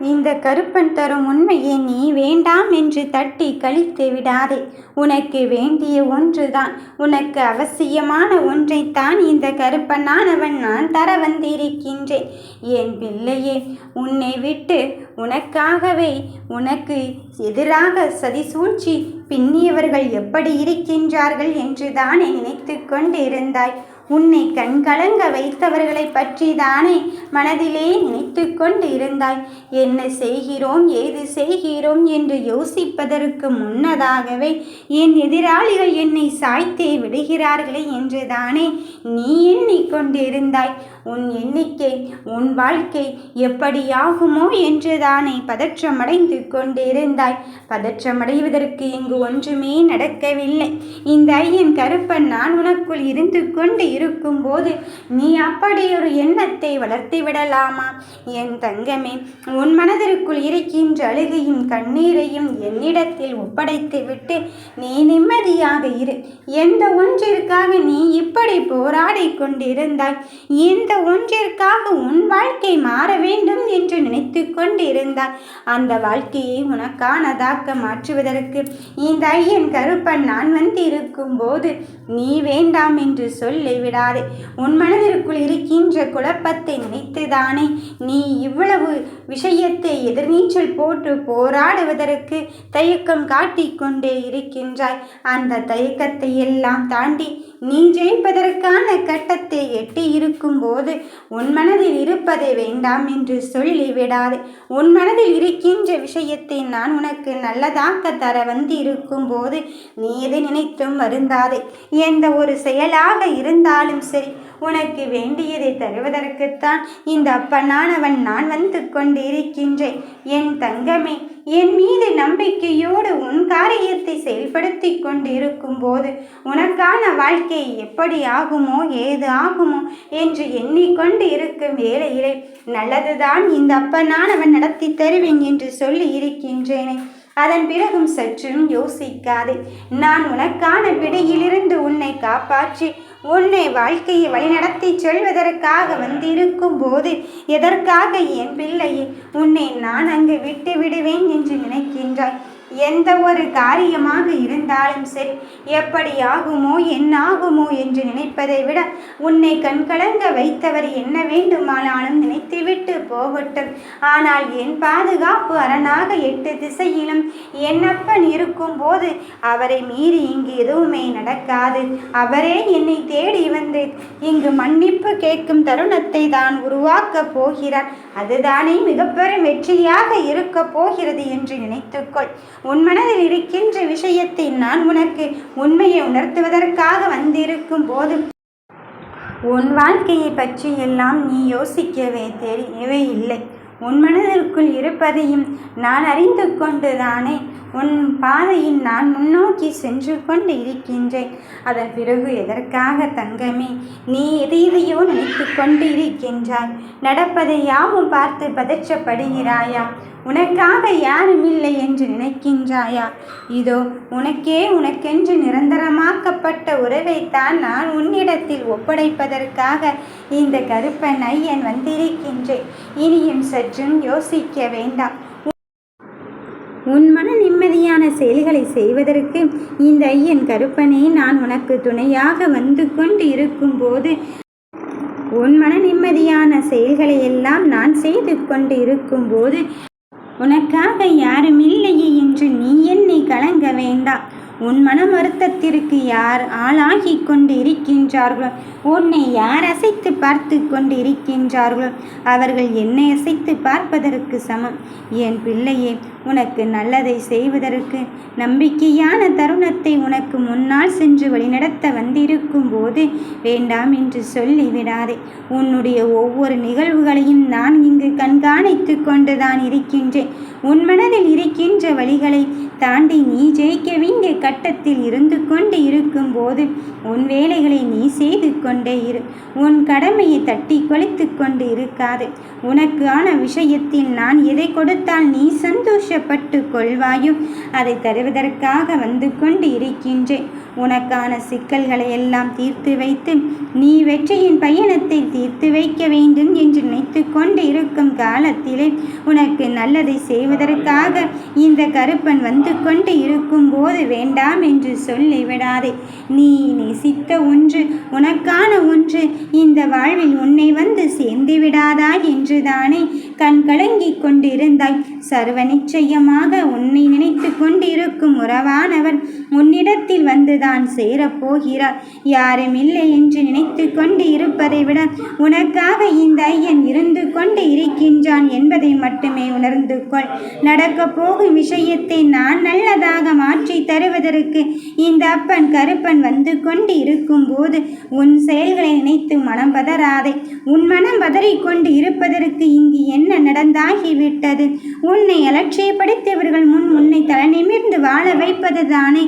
இந்த கருப்பன் தரும் உண்மையை நீ வேண்டாம் என்று தட்டி கழித்து விடாதே. உனக்கு வேண்டிய ஒன்றுதான். உனக்கு அவசியமான ஒன்றைத்தான் இந்த கருப்பனானவன் நான் தர வந்திருக்கின்றேன். என் பிள்ளையே உன்னை விட்டு உனக்காகவே உனக்கு எதிராக சதிசூழ்ச்சி பின்னியவர்கள் எப்படி இருக்கின்றார்கள் என்று தானே நினைத்து கொண்டிருந்தாய். உன்னை கண்கலங்க வைத்தவர்களை பற்றி தானே மனதிலே நினைத்து கொண்டு இருந்தாய் என்ன செய்கிறோம் ஏது செய்கிறோம் என்று யோசிப்பதற்கு முன்னதாகவே என் எதிராளிகள் என்னை சாய்த்தே விடுகிறார்களே என்று தானே நீ எண்ணிக்கொண்டிருந்தாய் உன் எண்ணிக்கை உன் வாழ்க்கை எப்படியாகுமோ என்று தானே பதற்றமடைந்து கொண்டிருந்தாய். பதற்றமடைவதற்கு இங்கு ஒன்றுமே நடக்கவில்லை. இந்த ஐயன் கருப்பன் நான் உனக்குள் இருந்து கொண்டு இருக்கும்போது நீ அப்படி ஒரு எண்ணத்தை வளர்த்து விடலாமா? என் தங்கமே உன் மனதிற்குள் இருக்கின்ற அழுகையும் கண்ணீரையும் என்னிடத்தில் ஒப்படைத்து விட்டு நீ நிம்மதியாக இரு. எந்த ஒன்றிற்காக நீ இப்படி போராடி கொண்டிருந்தாய்? இந்த ஒன்றிற்காக உன் வாழ்க்கை மாற வேண்டும் என்று நினைத்து கொண்டிருந்தாய் அந்த வாழ்க்கையை உனக்கானதாக்க மாற்றுவதற்கு இந்த ஐயன் கருப்பன் நான் வந்து இருக்கும்போது நீ வேண்டாம் என்று சொல்லி விடாதே. உன் மனதிற்குள் இருக்கின்ற குழப்பத்தை நினைத்துதானே நீ இவ்வளவு விஷயத்தை எதிர்நீச்சல் போட்டு போராடுவதற்கு தயக்கம் காட்டிக்கொண்டே இருக்கின்றாய். அந்த தயக்கத்தை எல்லாம் தாண்டி நீ ஜெயிப்பதற்கான கட்டத்தை எட்டி இருக்கும்போது உன் மனதில் இருப்பதை வேண்டாம் என்று சொல்லி விடாதே. உன் மனதில் இருக்கின்ற விஷயத்தை நான் உனக்கு நல்லதாக்க தர வந்து இருக்கும்போது நீ எதை நினைத்தும் வருந்தாதே. எந்த ஒரு செயலாக இருந்தாலும் சரி உனக்கு வேண்டியதை தருவதற்குத்தான் இந்த அப்பனானவன் நான் வந்து கொண்டிருக்கின்றேன். என் தங்கமே என் மீது நம்பிக்கையோடு உன் காரியத்தை செயல்படுத்தி கொண்டிருக்கும் போது உனக்கான வாழ்க்கை எப்படி ஆகுமோ ஏது ஆகுமோ என்று எண்ணிக்கொண்டு இருக்கும் வேளையிலே நல்லதுதான் இந்த அப்பனானவன் நடத்தி தருவேன் என்று சொல்லி இருக்கின்றேனே. அதன் பிறகும் சற்றும் யோசிக்காதே. நான் உனக்கான பிடியிலிருந்து உன்னை காப்பாற்றி உன்னை வாழ்க்கையை வழிநடத்தி செல்வதற்காக வந்திருக்கும் போது எதற்காக என் பிள்ளையை உன்னை நான் அங்கு விட்டு விடுவேன் என்று நினைக்கின்றாய்? எந்த ஒரு காரியமாக இருந்தாலும் சரி எப்படி ஆகுமோ என்னாகுமோ என்று நினைப்பதை விட உன்னை கண்கலங்க வைத்தவர் என்ன வேண்டுமானாலும் நினைத்துவிட்டு போகட்டும். ஆனால் என் பாதுகாப்பு அரணாக எட்டு திசையிலும் என்னப்பன் இருக்கும்போது அவரை மீறி இங்கு எதுவுமே நடக்காது. அவரே என்னை தேடி வந்து இங்கு மன்னிப்பு கேட்கும் தருணத்தை தான் உருவாக்கப் போகிறார். அதுதானே மிகப்பெரும் வெற்றியாக இருக்கப் போகிறது என்று நினைத்துக்கொள். உன் மனதில் இருக்கின்ற விஷயத்தை நான் உனக்கு உண்மையை உணர்த்துவதற்காக வந்திருக்கும் போது உன் வாழ்க்கையை பற்றி எல்லாம் நீ யோசிக்கவே தெரியவே இல்லை. உன் மனதிற்குள் இருப்பதையும் நான் அறிந்து கொண்டுதானே. உன் பாதையில் நான் முன்னோக்கி சென்று கொண்டு இருக்கின்றேன். அதன் பிறகு எதற்காக தங்கமே? நீ எதையோ நினைத்து கொண்டு இருக்கின்றாய். நடப்பதை யாவும் பார்த்து பதற்றப்படுகிறாயா? உனக்காக யாரும் இல்லை என்று நினைக்கின்றாயா? இதோ உனக்கே உனக்கென்று நிரந்தரமாக்கப்பட்ட உறவைத்தான் நான் உன்னிடத்தில் ஒப்படைப்பதற்காக இந்த கருப்பன் ஐயன் வந்திருக்கின்றேன். இனியும் சற்றும் யோசிக்க வேண்டாம். உன் மன நிம்மதியான செயல்களை செய்வதற்கு இந்த ஐயன் கருப்பனே நான் உனக்கு துணையாக வந்து கொண்டு இருக்கும்போது உன் மன நிம்மதியான செயல்களை எல்லாம் நான் செய்து கொண்டு இருக்கும்போது உனக்காக யாரும் இல்லையே என்று நீ என்னை கலங்க வேண்டாம். உன் மன வருத்தத்திற்கு யார் ஆளாகி கொண்டு இருக்கின்றார்களோ உன்னை யார் அசைத்து பார்த்து கொண்டு இருக்கின்றார்களோ அவர்கள் என்னை அசைத்து பார்ப்பதற்கு சமம். என் பிள்ளையே உனக்கு நல்லதை செய்வதற்கு நம்பிக்கையான தருணத்தை உனக்கு முன்னால் சென்று வழிநடத்த வந்திருக்கும் போது வேண்டாம் என்று சொல்லி விடாதே உன்னுடைய ஒவ்வொரு நிகழ்வுகளையும் நான் இங்கு கண்காணித்து கொண்டுதான் இருக்கின்றேன். உன் மனதில் இருக்கின்ற வழிகளை தாண்டி நீ ஜெயிக்க வேண்டிய கட்டத்தில் இருந்து கொண்டு இருக்கும்போது உன் வேலைகளை நீ செய்து கொண்டே இரு. உன் கடமையை தட்டி கொளித்து கொண்டு இருக்காது. உனக்கான விஷயத்தில் நான் எதை கொடுத்தால் நீ சந்தோஷப்பட்டு கொள்வாயோ? அதை தருவதற்காக வந்து கொண்டு இருக்கின்றேன். உனக்கான சிக்கல்களை எல்லாம் தீர்த்து வைத்து நீ வெற்றியின் பயணத்தை தீர்த்து வைக்க வேண்டும் என்று நினைத்து கொண்டு இருக்கும் காலத்திலே உனக்கு நல்லதை செய்வதற்காக இந்த கருப்பன் வந்து கொண்டு இருக்கும்போது வேண்டாம் என்று சொல்லிவிடாதே நீ நேசித்த ஒன்று உனக்கான ஒன்று இந்த வாழ்வில் உன்னை வந்து சேர்ந்து விடாதா என்றுதானே கண் கலங்கிக் கொண்டிருந்தாய். சர்வ நிச்சயமாக உன்னை நினைத்து கொண்டிருக்கும் உறவானவர் உன்னிடத்தில் வந்துதான் சேரப்போகிறார் யாரும் இல்லை என்று நினைத்து கொண்டு இருப்பதை விட உனக்காக இந்த ஐயன் இருந்து கொண்டு இருக்கின்றான் என்பதை மட்டுமே உணர்ந்து கொள். நடக்கப் போகும் விஷயத்தை நான் நல்லதாக மாற்றி தருவதற்கு இந்த அப்பன் கருப்பன் வந்து கொண்டு இருக்கும்போது உன் செயல்களை நினைத்து மனம் பதறாதே. உன் மனம் பதறிக்கொண்டு இருப்பதற்கு இங்கு என்ன நடந்தாகிவிட்டது உன்னை அலட்சியப்படுத்தியவர்கள் முன் உன்னை தலை நிமிர்ந்து வாழ வைப்பது தானே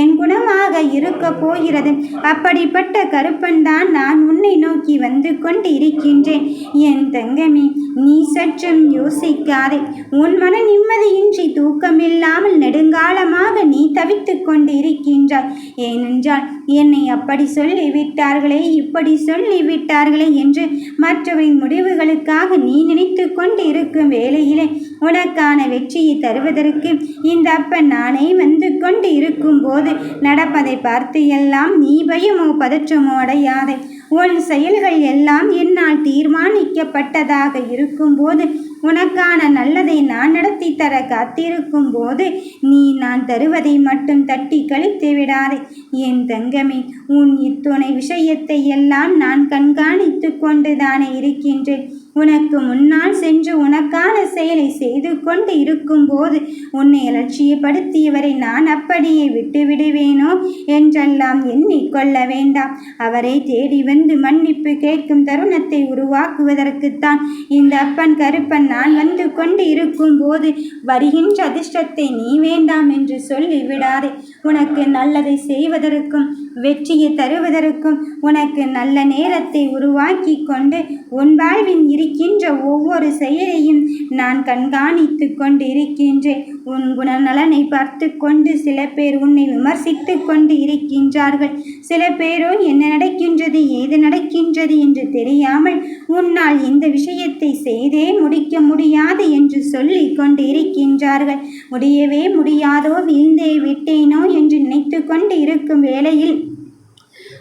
என் குணமாக இருக்க போகிறது. அப்படிப்பட்ட கருப்பன் தான் நான் உன்னை நோக்கி வந்து கொண்டு இருக்கின்றேன் என் தங்கமே நீ சற்றும் யோசிக்காதே. உன் மன நிம்மதியின்றி தூக்கமில்லாமல் நெடுங்காலமாக நீ தவித்து கொண்டு இருக்கின்றாய் ஏனென்றால் என்னை அப்படி சொல்லிவிட்டார்களே இப்படி சொல்லிவிட்டார்களே என்று மற்றவரின் முடிவுகளுக்காக நீ நினைத்து கொண்டு கொண்டிருக்கும் வேளையிலே உனக்கான வெற்றியை தருவதற்கு இந்த அப்பன் நானே வந்து கொண்டு இருக்கும்போது நடப்பதை பார்த்து எல்லாம் நீ பயமோ பதற்றமோ அடையாதே. உன் செயல்கள் எல்லாம் என்னால் தீர்மானிக்கப்பட்டதாக இருக்கும்போது உனக்கான நல்லதை நான் நடத்தி தர காத்திருக்கும் போது நீ நான் தருவதை மட்டும் தட்டி கழித்து விடாதே. என் தங்கமே உன் இத்துணை விஷயத்தை எல்லாம் நான் கண்காணித்து கொண்டுதானே இருக்கின்றேன். உனக்கு முன்னால் சென்று உனக்கான செயலை செய்து கொண்டு இருக்கும்போது உன்னை அலட்சியப்படுத்தியவரை நான் அப்படியே விட்டுவிடுவேனோ என்றெல்லாம் எண்ணிக்கொள்ள வேண்டாம். அவரை தேடி வந்து மன்னிப்பு கேட்கும் தருணத்தை உருவாக்குவதற்குத்தான் இந்த அப்பன் கருப்பன் நான் வந்து கொண்டு இருக்கும்போது வருகின்ற அதிர்ஷ்டத்தை நீ வேண்டாம் என்று சொல்லிவிடாதே. உனக்கு நல்லதை செய்வதற்கும் வெற்றியை தருவதற்கும் உனக்கு நல்ல நேரத்தை உருவாக்கி கொண்டு உன் வாழ்வின் இருக்கின்ற ஒவ்வொரு செயலையும் நான் கண்காணித்து கொண்டு இருக்கின்றேன் உன் குணநலனை பார்த்து கொண்டு சில பேர் உன்னை விமர்சித்து கொண்டு இருக்கின்றார்கள். சில பேரோ என்ன நடக்கின்றது ஏது நடக்கின்றது என்று தெரியாமல் உன்னால் இந்த விஷயத்தை செய்தே முடிக்க முடியாது என்று சொல்லி கொண்டு இருக்கின்றார்கள். முடியவே முடியாதோ வீழ்ந்தே விட்டேனோ என்று நினைத்து கொண்டு இருக்கும் வேளையில்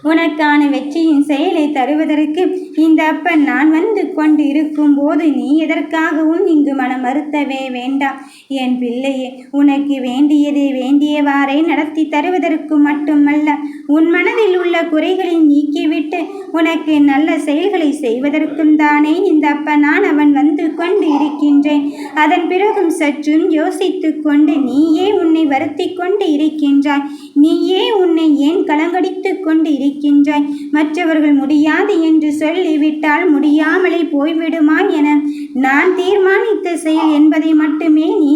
உனக்கான வெற்றியின் செயலை தருவதற்கு இந்த அப்பன் நான் வந்து கொண்டு இருக்கும்போது நீ எதற்காகவும் இங்கு மனம் மறுத்தவே வேண்டாம் என் பிள்ளையே உனக்கு வேண்டியதை வேண்டியவாறே நடத்தி தருவதற்கு மட்டுமல்ல உன் மனதில் உள்ள குறைகளை நீக்கிவிட்டு உனக்கு நல்ல செயல்களை செய்வதற்கும் தானே இந்த அப்பனான் அவன் வந்து கொண்டு இருக்கின்றேன். அதன் பிறகும் சற்றும் யோசித்து கொண்டு நீயே உன்னை வருத்தி கொண்டு இருக்கின்றாய். நீயே உன்னை ஏன் கலங்கடித்து கொண்டு இருக்கின்றாய்? மற்றவர்கள் முடியாது என்று சொல்லிவிட்டால் முடியாமலே போய்விடுமா என நான் தீர்மானித்த செயல் என்பதை மட்டுமே நீ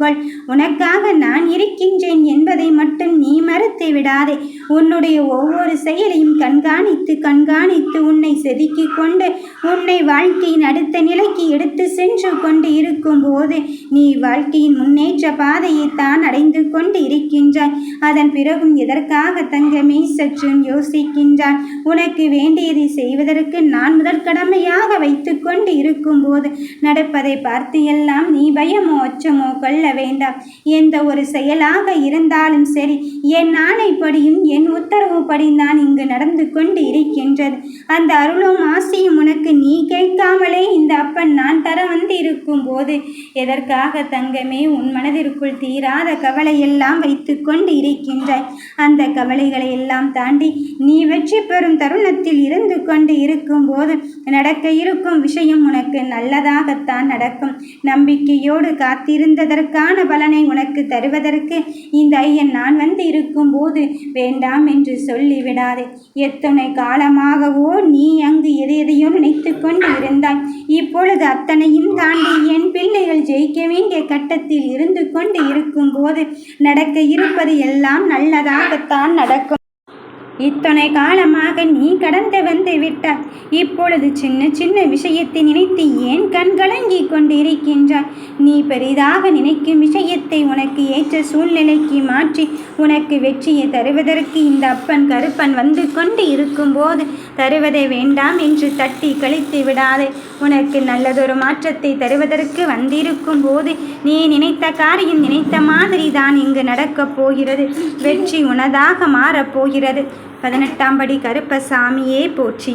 கொள். உனக்காக நான் இருக்கின்றேன் என்பதை மட்டும் நீ மறுத்து விடாதே. உன்னுடைய ஒவ்வொரு செயலையும் கண்காணித்து கண்காணித்து உன்னை செதுக்கி கொண்டு உன்னை வாழ்க்கையின் அடுத்த நிலைக்கு எடுத்து சென்று கொண்டு இருக்கும் போது நீ வாழ்க்கையின் முன்னேற்ற பாதையை தான் அடைந்து கொண்டு இருக்கின்றாய். அதன் பிறகும் எதற்காக தங்கமே? சற்றும் யோசிக்கின்றான். உனக்கு வேண்டியதை செய்வதற்கு நான் முதல் கடமையாக வைத்து கொண்டு இருக்கும்போது நடப்பதை பார்த்து எல்லாம் நீ பயமோ அச்சமோ கொள்ள வேண்டாம். எந்த ஒரு செயலாக இருந்தாலும் சரி என் ஆணைப்படியும் என் உத்தரவுப்படியும் தான் இங்கு நடந்து கொண்டு இருக்கின்றது. அந்த அருளும் ஆசையும் உனக்கு நீ கேட்காமலே இந்த அப்பன் நான் தர வந்து இருக்கும் போது எதற்காக தங்கமே உன் மனதிற்குள் தீராத கவலையெல்லாம் வைத்து கொண்டு இருக்கின்றாய்? அந்த கவலைகளை எல்லாம் தாண்டி நீ வெற்றி பெறும் தருணத்தில் இருந்து கொண்டு இருக்கும்போது நடக்க இருக்கும் விஷயம் உனக்கு நல்லதாகத்தான் நடக்கும். நம்பிக்கையோடு காத்திருந்ததற்கான பலனை உனக்கு தருவதற்கு இந்த ஐயன் நான் வந்து இருக்கும்போது வேண்டாம் என்று சொல்லிவிடாதே. எத்தனை காலமாகவோ நீ அங்கு எதையோ நினைத்து கொண்டு இருந்தாய். இப்பொழுது அத்தனையும் தாண்டி என் பிள்ளைகள் ஜெயிக்க வேண்டிய கட்டத்தில் இருந்து கொண்டு இருக்கும்போது நடக்க இருப்பது எல்லாம் நல்லதாகத்தான் நடக்கும். இத்தனை காலமாக நீ கடந்து வந்து விட்டாய் இப்பொழுது சின்ன சின்ன விஷயத்தை நினைத்து ஏன் கண்கலங்கிக் கொண்டிருக்கின்றாய்? நீ பெரிதாக நினைக்கும் விஷயத்தை உனக்கு ஏற்ற சூழ்நிலைக்கு மாற்றி உனக்கு வெற்றியை தருவதற்கு இந்த அப்பன் கருப்பன் வந்து கொண்டு இருக்கும்போது தருவதை வேண்டாம் என்று தட்டி கழித்து விடாதே. உனக்கு நல்லதொரு மாற்றத்தை தருவதற்கு வந்திருக்கும் போது நீ நினைத்த காரியம் நினைத்த மாதிரி தான் இங்கு நடக்கப் போகிறது. வெற்றி உனதாக மாறப் போகிறது. பதினெட்டாம் படி கருப்பசாமியே போற்றி.